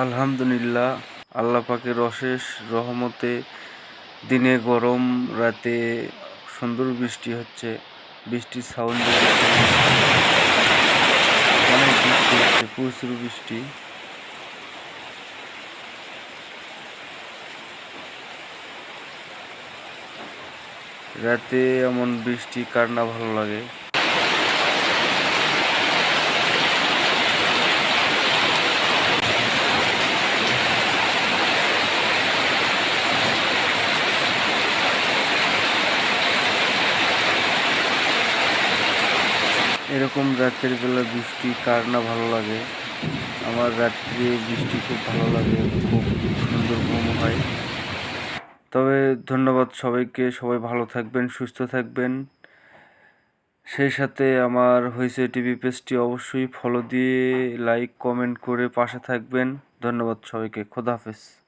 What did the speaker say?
আলহামদুলিল্লাহ, আল্লাহ পাকের অশেষ রহমতে দিনে গরম, রাতে সুন্দর বৃষ্টি হচ্ছে, বৃষ্টির সাউন্ড অনেক বৃষ্টি হচ্ছে, প্রচুর বৃষ্টি। রাতে এমন বৃষ্টি কার না ভালো লাগে? এরকম রাতের বেলা বৃষ্টি, কার না ভালো লাগে? আমার রাত্রে বৃষ্টি খুব ভালো লাগে, খুব সুন্দর ঘুম হয়। তবে ধন্যবাদ সবাইকে, সবাই ভালো থাকবেন, সুস্থ থাকবেন। সেই সাথে আমার হয়েছে টিভি পেজটি অবশ্যই ফলো দিয়ে লাইক কমেন্ট করে পাশে থাকবেন। ধন্যবাদ সবাইকে খোদাহাফেজ